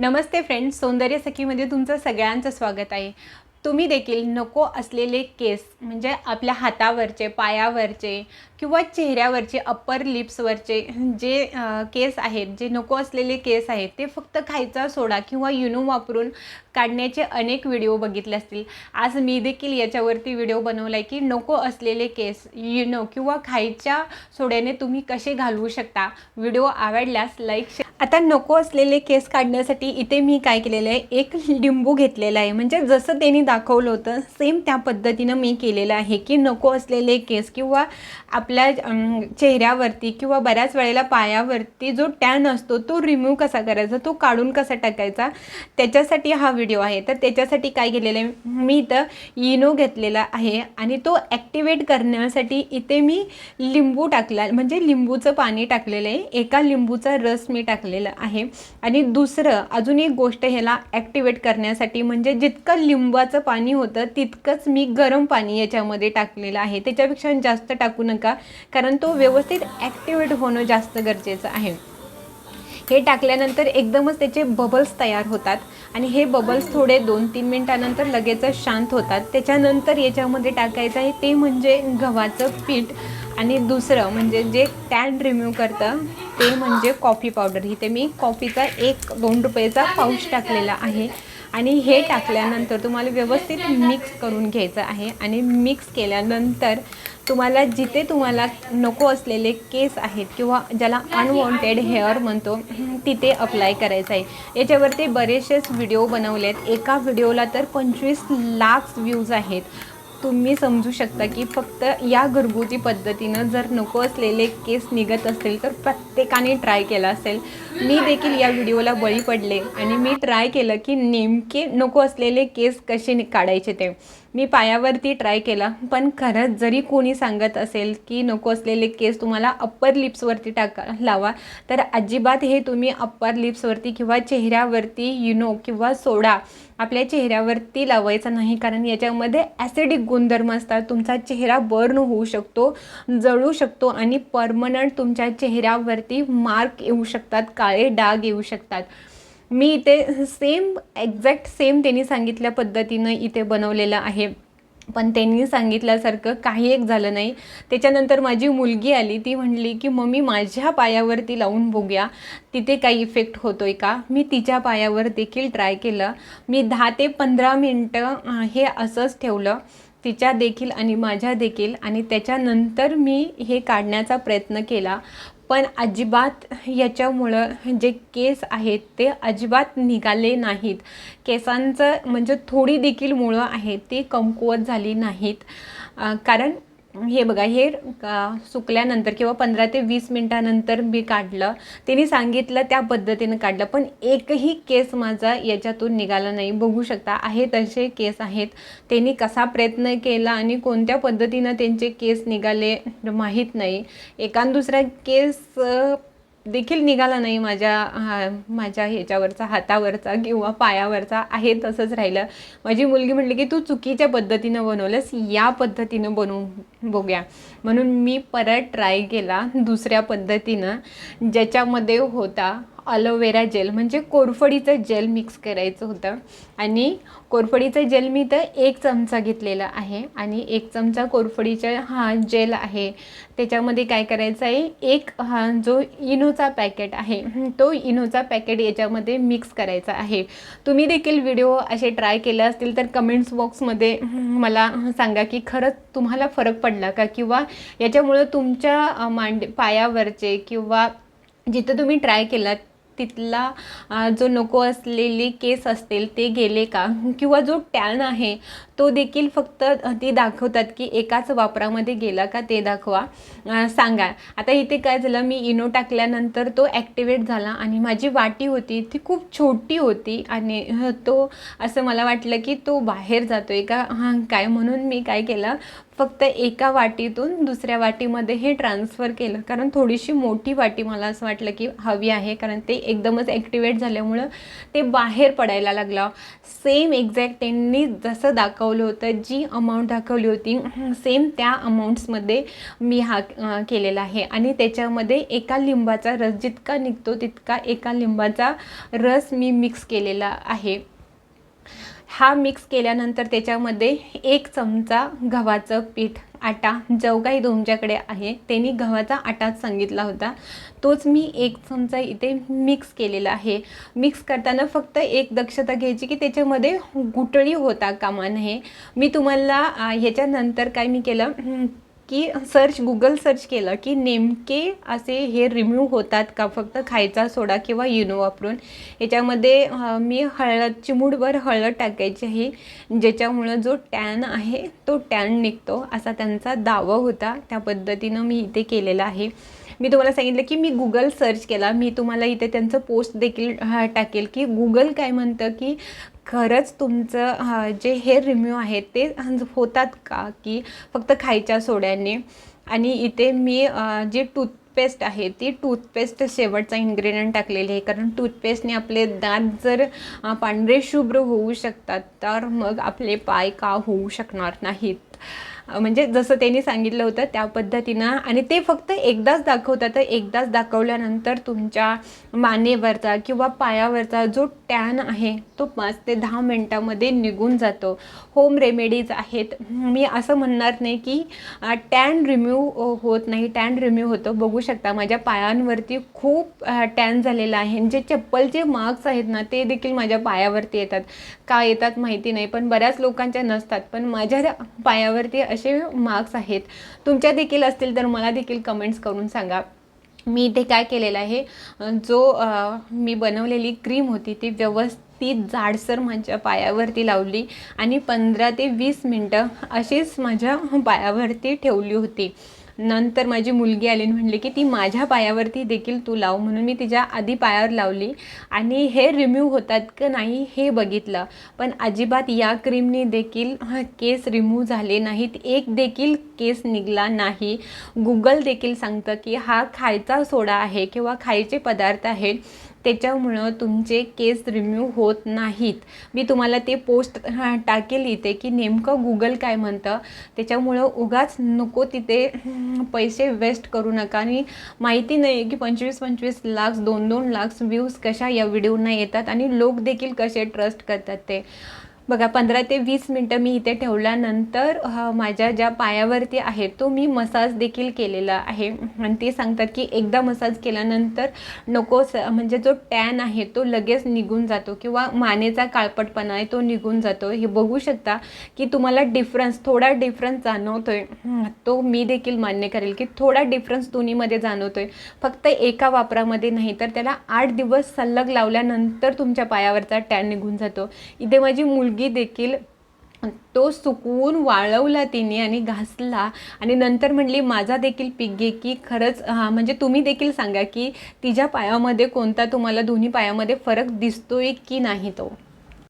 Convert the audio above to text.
नमस्ते friends सौंदर्य सखीमध्ये तुमचं सगळ्यांचं स्वागत आहे. तुम्ही देखील नको असलेले केस म्हणजे आपल्या हातावरचे पायावरचे किंवा चेहऱ्यावरचे अप्पर लिप्सवरचे जे केस आहेत जे नको असलेले केस आहेत ते फक्त खायचा सोडा किंवा युनो वापरून काढण्याचे अनेक व्हिडिओ बघितले असतील. आज मी देखील याच्यावरती व्हिडिओ बनवला आहे की नको असलेले केस युनो किंवा खायच्या सोड्याने तुम्ही कसे घालवू शकता. व्हिडिओ आवडल्यास लाईक आता नको असलेले केस काढण्यासाठी इथे मी काय केलेलं आहे? एक लिंबू घेतलेला आहे. म्हणजे जसं त्यांनी दाखवलं होतं सेम त्या पद्धतीनं मी केलेलं आहे की नको असलेले केस किंवा आपल्या चेहऱ्यावरती किंवा बऱ्याच वेळेला पायावरती जो टॅन असतो तो रिमूव्ह कसा करायचा? तो काढून कसा टाकायचा? त्याच्यासाठी हा व्हिडिओ आहे. तर त्याच्यासाठी काय केलेलं आहे? मी इथं इनो घेतलेला आहे आणि तो ॲक्टिवेट करण्यासाठी इथे मी लिंबू टाकला म्हणजे लिंबूचं पाणी टाकलेलं आहे. एका लिंबूचा रस मी टाकला टाकलेला आहे. आणि दुसरं अजून एक गोष्ट ह्याला ॲक्टिवेट करण्यासाठी म्हणजे जितकं लिंबाचं पाणी होतं तितकंच मी गरम पाणी याच्यामध्ये टाकलेलं आहे. त्याच्यापेक्षा जास्त टाकू नका कारण तो व्यवस्थित ॲक्टिवेट होणं जास्त गरजेचं आहे. हे टाकल्यानंतर एकदमच त्याचे बबल्स तयार होतात आणि हे बबल्स थोडे दोन तीन मिनटानंतर लगेचच शांत होतात. त्याच्यानंतर याच्यामध्ये टाकायचं आहे ते म्हणजे गव्हाचं पीठ आणि दुसरं म्हणजे जे टॅन रिम्यू करतं ते म्हणजे कॉफी पावडर. इथे मी कॉफीचा एक दोन रुपयेचा पाऊच टाकलेला आहे. आणि हे टाकल्यानंतर तुम्हाला व्यवस्थित मिक्स करून घ्यायचं आहे. आणि मिक्स केल्यानंतर तुम्हाला जिथे तुम्हाला नको असलेले केस आहेत किंवा ज्याला अनवॉन्टेड हेअर म्हणतो तिथे अप्लाय करायचं आहे. याच्यावरती बरेचसेच व्हिडिओ बनवले आहेत एका व्हिडिओला तर पंचवीस लाख व्ह्यूज आहेत. तुम्ही समजू शकता की फक्त या घरगुती पद्धतीनं जर नको असलेले केस निघत असतील तर प्रत्येकाने ट्राय केला असेल. मी देखील या व्हिडिओला बळी पडले आणि मी ट्राय केलं की नेमके नको असलेले केस कसे नि- काढायचे ते. मी पायावरती ट्राय केला पण खरंच जरी कोणी सांगत असेल की नको असलेले केस तुम्हाला अप्पर लिप्सवरती टाका लावा तर अजिबात हे तुम्ही अप्पर लिप्सवरती किंवा चेहऱ्यावरती युनो किंवा सोडा. आपल्या चेहऱ्यावरती लावायचा नाही कारण याच्यामध्ये ॲसिडिक गुणधर्म असतात. तुमचा चेहरा बर्न होऊ शकतो जळू शकतो आणि परमनंट तुमच्या चेहऱ्यावरती मार्क येऊ शकतात काळे डाग येऊ शकतात. मी इथे सेम एक्झॅक्ट सेम त्यांनी सांगितल्या पद्धतीनं इथे बनवलेलं आहे. पण त्यांनी सांगितल्यासारखं काही एक झालं नाही. त्याच्यानंतर माझी मुलगी आली ती म्हणली की मम्मी माझ्या पायावरती लावून बघूया तिथे काही इफेक्ट होतो आहे का? मी तिच्या पायावर देखील ट्राय केलं. मी दहा ते पंधरा मिनटं हे असंच ठेवलं तिच्या देखील आणि माझ्या देखील. आणि त्याच्यानंतर मी हे काढण्याचा प्रयत्न केला. पण अजिबात याच्यामुळं जे केस आहेत ते अजिबात निघाले नाहीत. केसांचं म्हणजे थोडी देखील मुळं आहेत ती कमकुवत झाली नाहीत. कारण हे बघा हे सुकल्यानंतर किंवा पंधरा ते वीस मिनटानंतर मी काढलं. त्यांनी सांगितलं त्या पद्धतीनं काढलं. पण एकही केस माझा याच्यातून निघाला नाही. बघू शकता आहे तसे केस आहेत. त्यांनी कसा प्रयत्न केला आणि कोणत्या पद्धतीनं त्यांचे केस निघाले माहीत नाही. एकान दुसरा केस देखील निघाला नाही माझ्या माझ्या ह्याच्यावरचा हातावरचा किंवा पायावरचा. आहे तसंच राहिलं. माझी मुलगी म्हटली की तू चुकीच्या पद्धतीनं बनवलंस. या पद्धतीनं बनवून बघूया. म्हणून मी परत ट्राय केला दुसऱ्या पद्धतीनं ज्याच्यामध्ये होता अलोवेरा जेल म्हणजे कोरफडीचं जेल मिक्स करायचं होतं. आणि कोरफडीचं जेल मी तर एक चमचा घेतलेला आहे. आणि एक चमचा कोरफडीचा हा जेल आहे. त्याच्यामध्ये काय करायचं आहे? एक हा जो इनोचा पॅकेट आहे तो इनोचा पॅकेट याच्यामध्ये मिक्स करायचा आहे. तुम्ही देखील व्हिडिओ असे ट्राय केले असतील तर कमेंट्स बॉक्समध्ये मला सांगा की खरंच तुम्हाला फरक पडला का? किंवा याच्यामुळं तुमच्या मांड पायावरचे किंवा जिथं तुम्ही ट्राय केलात तिथला जो नको असलेले केस असतील ते गेले का? किंवा जो टॅन आहे तो देखील फक्त ती ते दाखवतात की एकाच वापरामध्ये गेला का ते दाखवा. सांगा. आता इथे काय झालं मी इनो टाकल्यानंतर तो ॲक्टिवेट झाला आणि माझी वाटी होती ती खूप छोटी होती आणि तो असं मला वाटलं की तो बाहेर जातो आहे का? हां काय म्हणून मी काय केलं? फक्त एका वाटीतून दुसऱ्या वाटीमध्ये हे ट्रान्सफर केलं. कारण थोडीशी मोठी वाटी मला असं वाटलं की हवी आहे कारण ते एकदमच ॲक्टिवेट झाल्यामुळं ते बाहेर पडायला लागलं. सेम एक्झॅक्ट त्यांनी जसं दाखव दाखवलं होतं जी अमाऊंट दाखवली होती सेम त्या अमाऊंट्समध्ये मी हा केलेला आहे. आणि त्याच्यामध्ये एका लिंबाचा रस जितका निघतो तितका एका लिंबाचा रस मी मिक्स केलेला आहे. हा मिक्स केल्यानंतर त्याच्यामध्ये एक चमचा गव्हाचं पीठ आटा जो काही तुमच्याकडे आहे. त्यांनी गव्हाचा आटाच सांगितला होता. तोच मी एक चमचा इथे मिक्स केलेला आहे. मिक्स करताना फक्त एक दक्षता घ्यायची की त्याच्यामध्ये गुटळी होता कामा नये. मी तुम्हाला ह्याच्यानंतर काय मी केलं? की सर्च गुगल सर्च केलं की नेमके असे हे रिम्यूव्ह होतात का? फक्त खायचा सोडा किंवा युनो वापरून. याच्यामध्ये मी हळद चिमूडभर हळद टाकायची आहे. ज्याच्यामुळं जो टॅन आहे तो टॅन निघतो. असा त्यांचा दावा होता. त्या पद्धतीनं मी इथे केलेला आहे. मी तुम्हाला सांगितलं की मी गुगल सर्च केला. मी तुम्हाला इथे त्यांचं पोस्ट देखील टाकेल की गुगल काय म्हणतं की खरंच तुमचं जे हेअर रिम्यू आहे ते होतात का? की फक्त खायच्या सोड्याने? आणि इथे मी जे जी टूथपेस्ट आहे ती टूथपेस्ट शेवटचा इन्ग्रेडियंट टाकलेली आहे. कारण टूथपेस्टने आपले दात जर पांढरे शुभ्र होऊ शकतात तर मग आपले पाय का होऊ शकणार नाहीत? म्हणजे जसं त्यांनी सांगितलं होतं त्या पद्धतीनं. आणि ते फक्त एकदाच दाखवतात तर एकदाच दाखवल्यानंतर तुमच्या मानेवरचा किंवा पायावरचा जो टॅन आहे तो पाच ते दहा मिनटामध्ये निघून जातो. होम रेमेडीज आहेत. मी असं म्हणणार नाही की टॅन रिम्यू होत नाही. टॅन रिम्यू होतं. बघू शकता माझ्या पायांवरती खूप टॅन झालेला आहे. जे चप्पलचे मार्क्स आहेत ना ते देखील माझ्या पायावरती येतात. का येतात माहिती नाही पण बऱ्याच लोकांच्या नसतात. पण माझ्या पायावरती असे मार्क्स आहेत. तुमच्या देखील असतील तर मला देखील कमेंट्स करून सांगा. मी इथे काय केलेलं आहे? जो मी बनवलेली क्रीम होती ती व्यवस्थित जाडसर माझ्या पायावरती लावली आणि पंधरा ते वीस मिनटं अशीच माझ्या पायावरती ठेवली होती. नंतर माझी मुलगी आली आणि म्हणली की ती माझ्या पायावरती देखील तू लाव म्हणून मी तिच्या आधी पायावर लावली. आणि हे रिम्यूव्ह होतात का नाही हे बघितलं. पण अजिबात या क्रीमने देखील हा, केस रिमूव्ह झाले नाहीत. एक देखील केस निघला नाही. गुगल देखील सांगतं की हा खायचा सोडा आहे किंवा खायचे पदार्थ आहेत त्याच्यामुळं तुमचे केस रिम्यूव्ह होत नाहीत. मी तुम्हाला ते पोस्ट टाकेल इथे की नेमकं गुगल काय म्हणतं त्याच्यामुळं उगाच नको तिथे पैसे वेस्ट करू नका. आणि माहिती नाही की पंचवीस पंचवीस लाख दोन दोन लाख व्ह्यूज कशा या व्हिडिओना येतात आणि लोक देखील कसे ट्रस्ट करतात ते. बघा पंधरा ते वीस मिनटं मी इथे ठेवल्यानंतर माझ्या ज्या पायावरती आहे तो मी मसाज देखील केलेला आहे. आणि ते सांगतात की एकदा मसाज केल्यानंतर नको स म्हणजे जो टॅन आहे तो लगेच निघून जातो किंवा मानेचा काळपटपणा आहे तो निघून जातो. हे बघू शकता की तुम्हाला डिफरन्स थोडा डिफरन्स जाणवतो आहे तो मी देखील मान्य करेल की थोडा डिफरन्स दोन्हीमध्ये जाणवतो आहे फक्त एका वापरामध्ये नाही तर त्याला आठ दिवस सलग लावल्यानंतर तुमच्या पायावरचा टॅन निघून जातो. इथे माझी मुलगी देखील तो सुकवून वाळवला तिने आणि घासला. आणि नंतर म्हणली माझा देखील पीक घे की खरंच हा म्हणजे तुम्ही देखील सांगा की तिच्या पायामध्ये कोणता तुम्हाला दोन्ही पायामध्ये फरक दिसतोय की नाही तो?